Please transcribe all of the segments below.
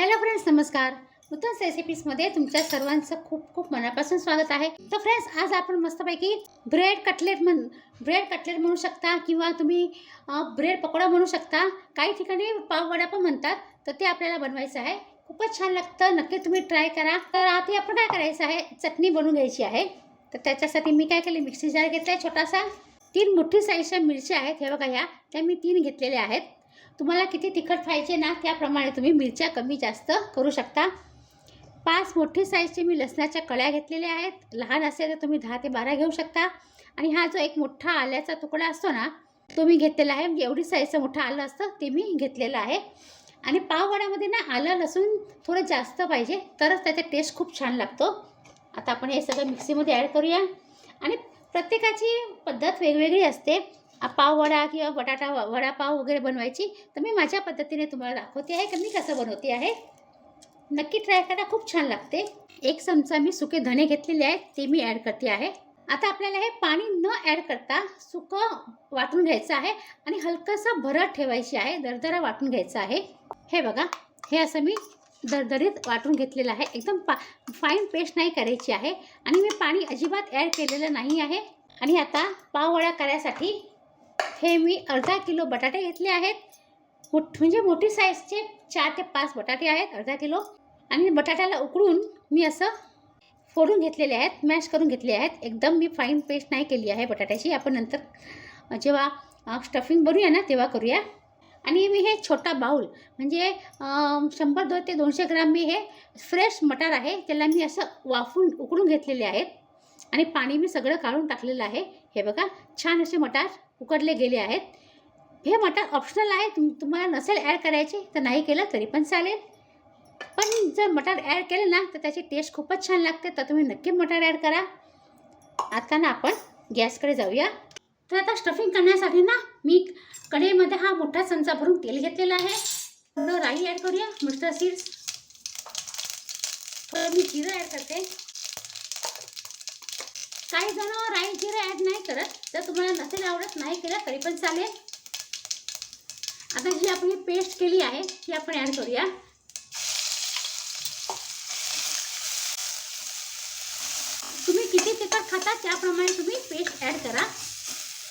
Hello friends नमस्कार. उत्तम रेसिपीजमध्ये तुमच्या सर्वांचं खूप खूप मनापासून स्वागत आहे. तर फ्रेंड्स आज आपण मस्तपैकी ब्रेड कटलेट म्हण ब्रेड कटलेट म्हणू शकता किंवा तुम्ही ब्रेड पकोडा म्हणू शकता. काही ठिकाणी पाववडा पण म्हणतात तर ते आपल्याला बनवायचं आहे. खूपच छान लागतं. नक्की तुम्ही ट्राय करा. तर आधी आपण काय करायचं आहे? चटणी बनवून घ्यायची आहे. तर त्याच्यासाठी मी काय केले? मिक्सी जार घेतला आहे छोटासा. तीन मोठी साईजच्या मिरच्या आहेत. हे बघा ह्या त्या मी तीन घेतलेल्या आहेत. तुम्हाला किती तिखट पाहिजे ना त्याप्रमाणे तुम्ही मिरच्या कमी जास्त करू शकता. पाच मोठी साईजचे मी लसणाच्या कळ्या घेतलेल्या आहेत. लहान असेल तर तुम्ही दहा ते बारा घेऊ शकता. आणि हा जो एक मोठा आल्याचा तुकडा असतो ना तो मी घेतलेला आहे. म्हणजे एवढी साईजचं मोठं आलं असतं ते मी घेतलेलं आहे. आणि पाववड्यामध्ये ना आलं लसूण थोडं जास्त पाहिजे तरच त्याचा टेस्ट खूप छान लागतो. आता आपण हे सगळं मिक्सीमध्ये ॲड करूया. आणि प्रत्येकाची पद्धत वेगवेगळी असते. पाववडा किंवा बटाटा व- वडापाव वगैरे बनवायची. तर मी माझ्या पद्धतीने तुम्हाला दाखवते आहे की? मी कसं बनवते आहे? नक्की ट्राय करा खूप छान लागते. एक चमचा मी सुके धणे घेतलेले आहेत ते मी ॲड करते आहे. आता आपल्याला हे पाणी न ॲड करता सुकं वाटून घ्यायचं आहे आणि हलकंसं भरत ठेवायची आहे दरदरा वाटून घ्यायचं आहे. हे बघा हे असं मी दरदरीत वाटून घेतलेलं आहे. एकदम पा फाईन पेस्ट नाही करायची आहे. आणि मी पाणी अजिबात ॲड केलेलं नाही आहे. आणि आता पाववडा करायसाठी हे मी अर्धा किलो बटाटे घेतले आहेत. मोठ म्हणजे मोठी साईजचे चार ते पाच बटाटे आहेत अर्धा किलो. आणि बटाट्याला उकळून मी असं फोडून घेतलेले आहेत मॅश करून घेतले आहेत. एकदम मी फाईन पेस्ट नाही केली आहे बटाट्याची. आपण नंतर जेव्हा स्टफिंग बनवूया ना तेव्हा करूया. आणि मी हे छोटा बाऊल म्हणजे शंभर दोन ते दोनशे ग्राम मी हे फ्रेश मटार आहे त्याला मी असं वाफून उकळून घेतलेले आहेत. आणि पाणी मी सगळं काढून टाकलेलं आहे. हे बघा छान असे मटार उकडले गेले आहेत. हे मटार ऑप्शनल आहे. तुम तुम्हाला नसेल ॲड करायचे तर नाही केलं तरी पण चालेल. पण जर मटार ॲड केले ना तर त्याची टेस्ट खूपच छान लागते. तर तुम्ही नक्की मटार ॲड करा. आता ना आपण गॅसकडे जाऊया. तर आता स्टफिंग करण्यासाठी ना मी कढईमध्ये हा मोठा चमचा भरून तेल घेतलेला आहे. थोडं राई ॲड करूया मिस्टर सीड्स थोडं मी जिरं ॲड करते. काही जण राई जिरं ॲड नाही करत. जर तुम्हाला नसेल आवडत नाही केलं तरी पण चालेल. आता जी आपण पेस्ट केली आहे. ती आपण ॲड करूया. तुम्ही किती तिखट खाता त्याप्रमाणे तुम्ही पेस्ट ॲड करा.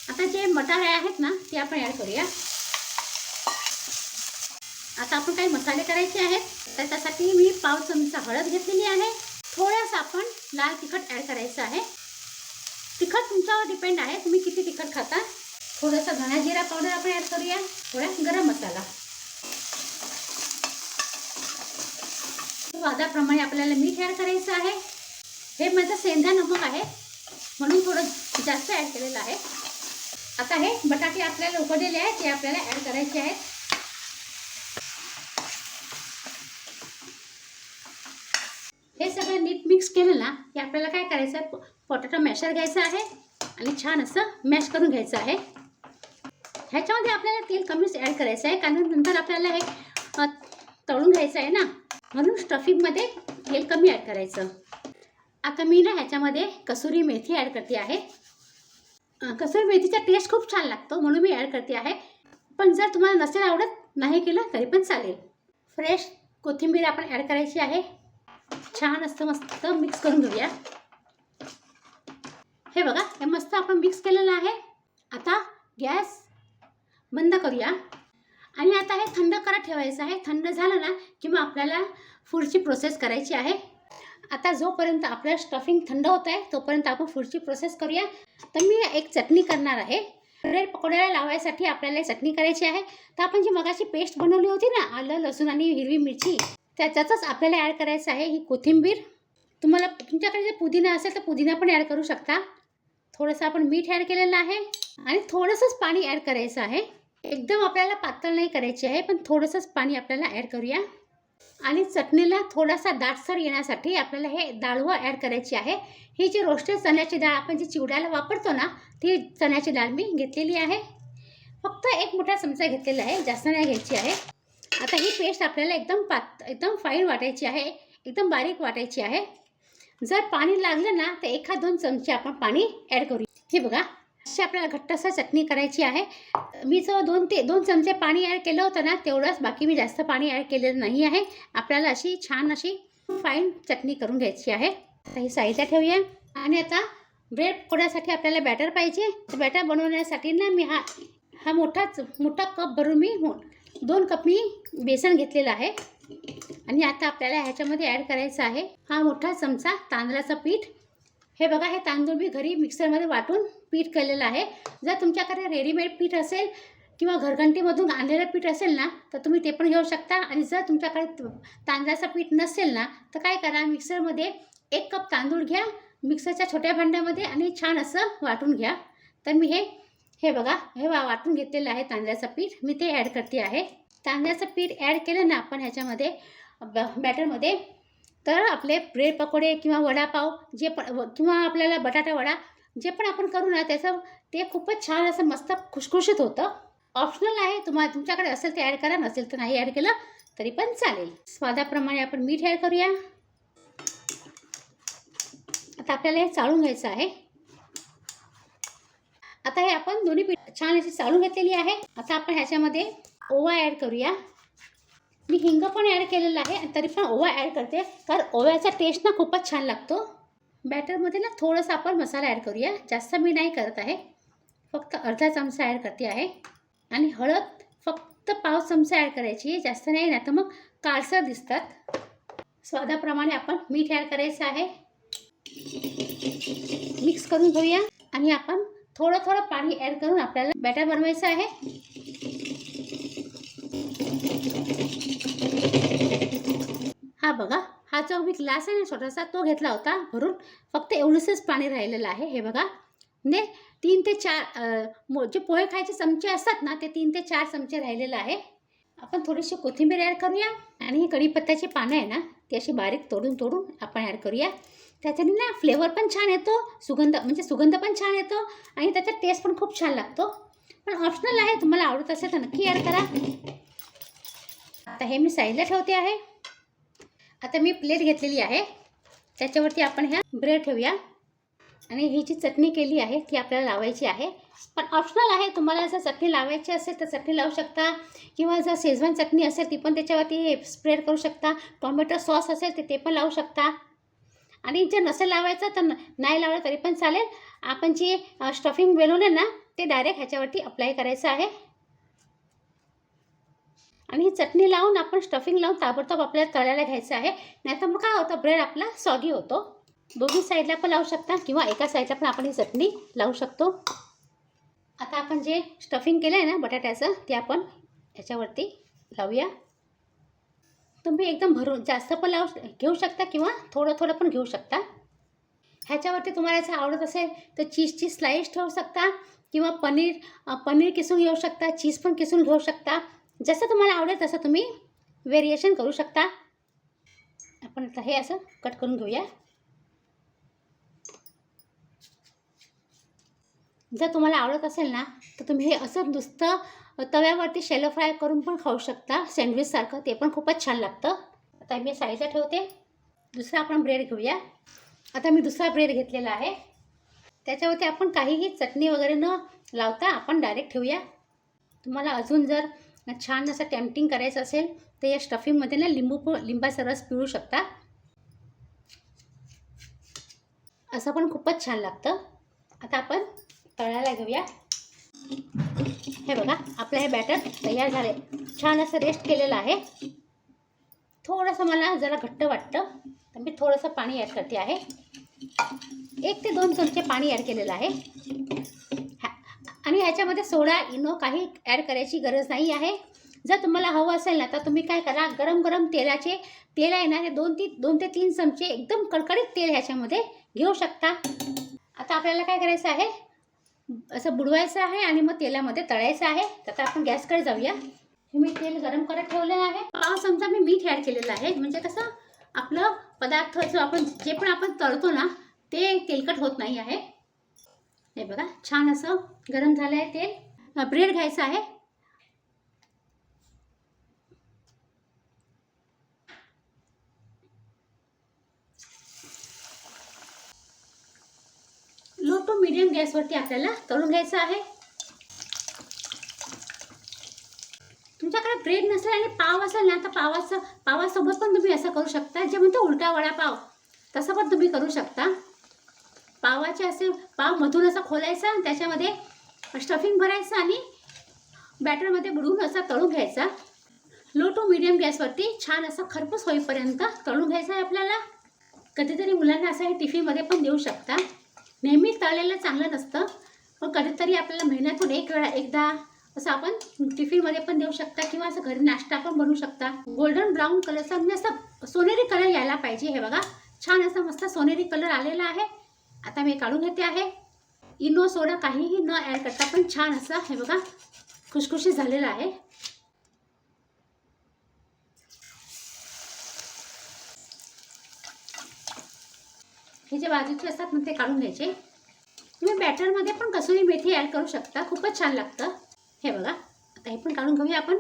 आता जे मटार आहेत ना ते आपण ॲड करूया. आता आपण काही मसाले करायचे आहेत. तर त्यासाठी मी पाव चमचा हळद घेतलेली आहे. थोडंसं आपण लाल तिखट ॲड करायचं आहे. तिखट तुमच्यावर डिपेंड आहे. तुम्ही किती तिखट खाता थोडंसं धण्या जिरा पावडर आपण ॲड करूया. थोडा गरम मसाला. स्वादाप्रमाणे आपल्याला मीठ ॲड करायचं आहे. हे माझं सेंधा नमक आहे. म्हणून थोडं जास्त ॲड केलेलं आहे. आता हे बटाटे आपल्याला उकडलेले आहेत. ते आपल्याला ॲड करायचे आहेत. हे सगळं नीट मिक्स केलं ना की आपल्याला काय करायचं आहे पोटॅटो मॅशर घ्यायचं आहे आणि छान असं मॅश करून घ्यायचं आहे. ह्याच्यामध्ये आपल्याला तेल कमीच ॲड करायचं आहे कारण नंतर आपल्याला हे तळून घ्यायचं आहे ना? म्हणून स्टफिंगमध्ये तेल कमी ॲड करायचं. आता मी ना ह्याच्यामध्ये कसुरी मेथी ॲड करते आहे. कसुरी मेथीचा टेस्ट खूप छान लागतो म्हणून मी ॲड करते आहे. पण जर तुम्हाला नसेल आवडत नाही केलं तरी पण चालेल. फ्रेश कोथिंबीर आपण ॲड करायची आहे. छान असतं मस्त मिक्स करून घेऊया. हे बघा हे मस्त आपण मिक्स केलेलं आहे. आता गॅस बंद करूया. आणि आता हे थंड करत ठेवायचं आहे. थंड झालं ना की मग आपल्याला पुढची प्रोसेस करायची आहे. आता जोपर्यंत आपलं स्टफिंग थंड होत आहे तोपर्यंत आपण पुढची प्रोसेस करूया. तर मी एक चटणी करणार आहे. ब्रेड पकोड्याला लावायसाठी आपल्याला चटणी करायची आहे. तर आपण जी मगाची पेस्ट बनवली होती ना आलं लसूण आणि हिरवी मिरची त्याच्यातच आपल्याला ॲड करायचं आहे ही कोथिंबीर. तुम्हाला तुमच्याकडे जर पुदिना असेल तर पुदिना पण ॲड करू शकता. थोडंसं आपण मीठ ॲड केलेलं आहे आणि थोडंसंच पाणी ॲड करायचं आहे. एकदम आपल्याला पातळ नाही करायची आहे पण थोडंसंच पाणी आपल्याला ॲड करूया. आणि चटणीला थोडासा दाटसर येण्यासाठी आपल्याला हे डाळवं ॲड करायची आहे. ही जी रोस्टेड चण्याची डाळ आपण जी चिवड्याला वापरतो ना ती चण्याची डाळ मी घेतलेली आहे. फक्त एक मोठा चमचा घेतलेला आहे जास्त नाही घ्यायची आहे. आता ही पेस्ट आपल्याला एकदम पात एकदम फाईन वाटायची आहे एकदम बारीक वाटायची आहे. जर पाणी लागलं ना तर एखाद दोन चमचे आपण पाणी ॲड करू. हे बघा अशी आपल्याला घट्टसर चटणी करायची आहे. मी जो दोन ते दोन चमचे पाणी ॲड केलं होतं ना तेवढंच बाकी मी जास्त पाणी ॲड केलेलं नाही आहे. आपल्याला अशी छान अशी फाईन चटणी करून घ्यायची आहे. आता ही साईडला ठेवूया. आणि आता ब्रेड पकोड्यासाठी आपल्याला बॅटर पाहिजे. बॅटर बनवण्यासाठी ना मी हा हा मोठाच मोठा कप भरून मी हो, दोन कप मी बेसन घेतलेलं आहे. आणि आता आपल्याला ह्याच्यामध्ये ॲड करायचं आहे. हा मोठा चमचा तांदळाचं पीठ. हे बघा हे तांदूळ मी घरी मिक्सरमध्ये वाटून पीठ केलेलं आहे. जर तुमच्याकडे रेडीमेड पीठ असेल किंवा घरघंटीमधून आणलेलं पीठ असेल ना तर तुम्ही ते पण घेऊ शकता. आणि जर तुमच्याकडे त- तांदळाचं पीठ नसेल ना तर काय करा मिक्सरमध्ये एक कप तांदूळ घ्या मिक्सरच्या छोट्या भांड्यामध्ये आणि छान असं वाटून घ्या. तर मी हे हे बघा हे वा वाटून घेतलेलं आहे तांदळाचं पीठ. मी ते ॲड करते आहे. तांदळाचं पीठ ॲड केलं ना आपण ह्याच्यामध्ये बॅटरमध्ये तर आपले ब्रेड पकोडे किंवा वडापाव जे पण व- किंवा आपल्याला बटाटा वडा जे पण आपण करू ना त्याचं ते खूपच छान असं मस्त खुशखुशीत होतं. ऑप्शनल आहे तुम्हाला तुमच्याकडे असेल ते ॲड करा नसेल तर नाही ॲड केलं तरी पण चालेल. स्वादाप्रमाणे आपण मीठ ॲड करूया. आता आपल्याला हे चाळून घ्यायचं आहे. आता हे आपण दोन्ही पीठ छान अशी चाळून घेतलेली आहे. आता आपण ह्याच्यामध्ये ओवा ॲड करूया. मी हिंग पण ॲड केलेलं आहे आणि तरी पण ओवा ॲड करते. कारण ओव्याचा टेस्ट ना खूपच छान लागतो. बॅटरमध्ये ना थोडंसं आपण मसाला ॲड करूया. जास्त मी नाही करत आहे. फक्त अर्धा चमचा ॲड करते आहे. आणि हळद फक्त पाव चमचा ॲड करायची आहे. जास्त नाही ना तर मग काळसर दिसतात. स्वादाप्रमाणे आपण मीठ ॲड करायचं आहे. मिक्स करून घेऊया. आणि आपण थोडं थोडं पाणी ॲड करून आपल्याला बॅटर बनवायचं आहे हा बघा हा जो मी ग्लास आहे ना छोटासा तो घेतला होता भरून. फक्त एवढंसंच पाणी राहिलेलं आहे हे बघा. म्हणजे तीन ते चार मो- जे पोहे खायचे चमचे असतात ना ते तीन ते चार चमचे राहिलेलं आहे. आपण थोडीशी कोथिंबीर ॲड करूया आणि ही कढीपत्त्याची पानं आहे ना ती अशी बारीक तोडून तोडून आपण ॲड करूया. त्याच्याने ना फ्लेवर पण छान येतो सुगंध म्हणजे सुगंध पण छान येतो आणि त्याचा टेस्ट पण खूप छान लागतो. पण ऑप्शनल आहे तुम्हाला आवडत असेल तर नक्की ॲड करा. आता हे मी साईडला ठेवते आहे. आता मी प्लेट घेतलेली आहे. त्याच्यावरती आपण ह्या ब्रेड ठेवूया. आणि ही जी चटणी केली आहे ती आपल्याला लावायची आहे. पण ऑप्शनल आहे तुम्हाला जर चटणी लावायची असेल तर चटणी लावू शकता. किंवा जर शेजवान चटणी असेल ती पण त्याच्यावरती स्प्रेड करू शकता. टोमॅटो सॉस असेल ते ते पण लावू शकता. आणि जर नसेल लावायचं तर न- नाही लावलं तरी पण चालेल. आपण जे स्टफिंग बनवलं ना ते डायरेक्ट ह्याच्यावरती अप्लाय करायचं आहे. आणि ही चटणी लावून आपण स्टफिंग लावून ताबडतोब आपल्याला तळायला घ्यायचं आहे. नाहीतर मग काय होतं? ब्रेड आपला सॉगी होतो. दोन्ही साईडला पण लावू शकता किंवा एका साईडला पण आपण ही चटणी लावू शकतो. आता आपण जे स्टफिंग केलं आहे ना बटाट्याचं ते आपण ह्याच्यावरती लावूया. तुम्ही एकदम भरून जास्त पण लावू घेऊ शकता किंवा थोडं थोडं पण घेऊ शकता. ह्याच्यावरती तुम्हाला जर आवडत असेल तर चीजची स्लाईस ठेवू शकता किंवा पनीर पनीर किसून घेऊ शकता चीज पण किसून घेऊ शकता. जसं तुम्हाला आवडेल तसं तुम्ही व्हेरिएशन करू शकता. आपण आता हे असं कट करून घेऊया. जर तुम्हाला आवडत असेल ना तर तुम्ही हे असं नुसतं तव्यावरती शेलो फ्राय करून पण खाऊ शकता. सँडविचसारखं ते पण खूपच छान लागतं. आता मी साईडला ठेवते. दुसरा आपण ब्रेड घेऊया. आता मी दुसरा ब्रेड घेतलेला आहे. त्याच्यावरती आपण काहीही चटणी वगैरे न लावता आपण डायरेक्ट ठेवूया. तुम्हाला अजून जर छान असं टेम्पटिंग करायचं असेल तर या स्टफिंगमध्ये ना लिंबू लिंबाचा रस पिळू शकता. असं पण खूपच छान लागतं. आता आपण तळायला घेऊया. हे बघा आपलं हे बॅटर तयार झाले छान असं रेस्ट केलेलं आहे. थोडंसं मला जरा घट्ट वाटतं तर मी थोडंसं पाणी ॲड करते आहे. एक ते दोन चमचे पाणी ॲड केलेलं आहे. आणि ह्याच्यामध्ये सोडा इनो काही ॲड करायची गरज नाही आहे. जर तुम्हाला हवं असेल ना तर तुम्ही काय करा गरम गरम तेलाचे तेल आहे ना ते दोन ती दोन ते तीन चमचे एकदम कडकडीत तेल ह्याच्यामध्ये घेऊ शकता. आता आपल्याला काय करायचं आहे? असं बुडवायचं आहे आणि मग तेलामध्ये तळायचं आहे. तर आता आपण गॅसकडे जाऊया. हे मी तेल गरम करत ठेवलेलं आहे. पाव चमचा मी मीठ ॲड केलेलं आहे. म्हणजे कसं आपलं पदार्थ जो आपण जे पण आपण तळतो ना ते तेलकट होत नाही आहे. हे बघा छान असं गरम झालं आहे तेल ब्रेड घ्यायचं आहे. लो टू मिडियम गॅसवरती आपल्याला तळून घ्यायचं आहे. तुमच्याकडे ब्रेड नसेल आणि पाव असेल ना तर पावाचं पावासोबत पण तुम्ही असं करू शकता. जे म्हणतो उलटा वडापाव तसं पण तुम्ही करू शकता. पावाचे असे पाव मधून असं खोलायचा आणि त्याच्यामध्ये स्टफिंग भरायचं आणि बॅटरमध्ये बुडवून असा तळून घ्यायचा. लो टू मिडियम गॅसवरती छान असं खरपूस होईपर्यंत तळून घ्यायचा आहे आपल्याला. कधीतरी मुलांना असं हे टिफिनमध्ये पण देऊ शकता. नेहमी तळलेलं चांगलं नसतं पण कधीतरी आपल्याला महिन्यातून एक वेळा एकदा असं आपण टिफिनमध्ये पण देऊ शकता किंवा असं घरी नाश्ता पण बनवू शकता. गोल्डन ब्राऊन कलरचा म्हणजे असं सोनेरी कलर यायला पाहिजे. हे बघा छान असा मस्त सोनेरी कलर आलेला आहे. आता मी काढून घेते आहे. इनो सोडा काहीही न ॲड करता पण छान असं हे बघा. खुशखुशी झालेलं आहे. हे जे बाजूचे असतात ना ते काढून घ्यायचे. तुम्ही बॅटरमध्ये पण कसुरी मेथी ॲड करू शकता. खूपच छान लागतं. हे बघा. आता हे पण काढून घेऊया आपण.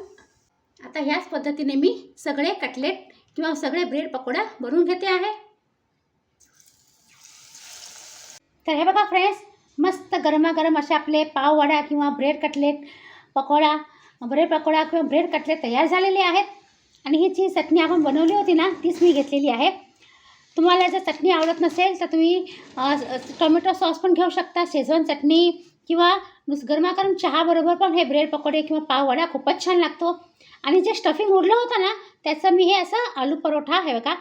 आता ह्याच पद्धतीने मी सगळे कटलेट किंवा सगळे ब्रेड पकोडा बनवून घेते आहे. तर हे बघा फ्रेंड्स मस्त गरमागरम असे आपले पाववडा किंवा bread cutlet pakoda bread pakoda किंवा ब्रेड कटलेट तयार झालेले आहेत. आणि ही जी चटणी आपण बनवली होती ना तीच मी घेतलेली आहे. तुम्हाला जर चटणी आवडत नसेल तर तुम्ही टोमॅटो सॉस पण घेऊ शकता शेजवान चटणी किंवा नुस गरमागरम चहाबरोबर पण हे ब्रेड पकोडे किंवा पाववडा खूपच छान लागतो. आणि जे स्टफिंग उरलं होतं ना त्याचं मी हे असं आलू परोठा हे बघा.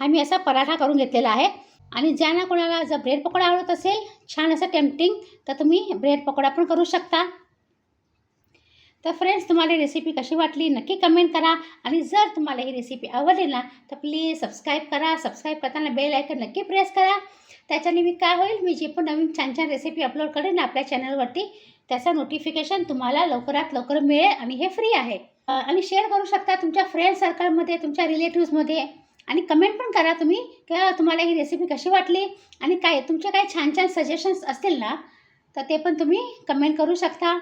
हा मी असा पराठा करून घेतलेला आहे. आणि ज्यांना कोणाला जर ब्रेड पकोडा आवडत असेल छान असं टेम्पटिंग तर तुम्ही ब्रेड पकोडा पण करू शकता. तर फ्रेंड्स तुम्हाला ही रेसिपी कशी वाटली नक्की कमेंट करा. आणि जर तुम्हाला ही रेसिपी आवडली ना तर प्लीज सबस्क्राईब करा. सबस्क्राईब करताना बेल आयकन नक्की प्रेस करा. त्याच्याने मी काय होईल मी जे पण नवीन छान छान रेसिपी अपलोड करेन ना आपल्या चॅनलवरती त्याचं नोटिफिकेशन तुम्हाला लवकरात लवकर मिळेल आणि हे फ्री आहे. आणि शेअर करू शकता तुमच्या फ्रेंड सर्कलमध्ये तुमच्या रिलेटिव्समध्ये आणि कमेंट पण करा तुम्ही की तुम्हाला ही रेसिपी कशी वाटली? आणि काय तुमचे काही छान छान सजेशन्स असतील ना तर ते पण तुम्ही कमेंट करू शकता.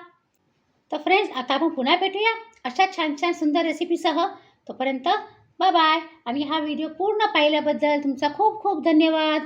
तर फ्रेंड्स आता आपण पुन्हा भेटूया अशा छान छान सुंदर रेसिपीसह तोपर्यंत बाय बाय आणि हा व्हिडिओ पूर्ण पाहिल्याबद्दल तुमचा खूप खूप धन्यवाद.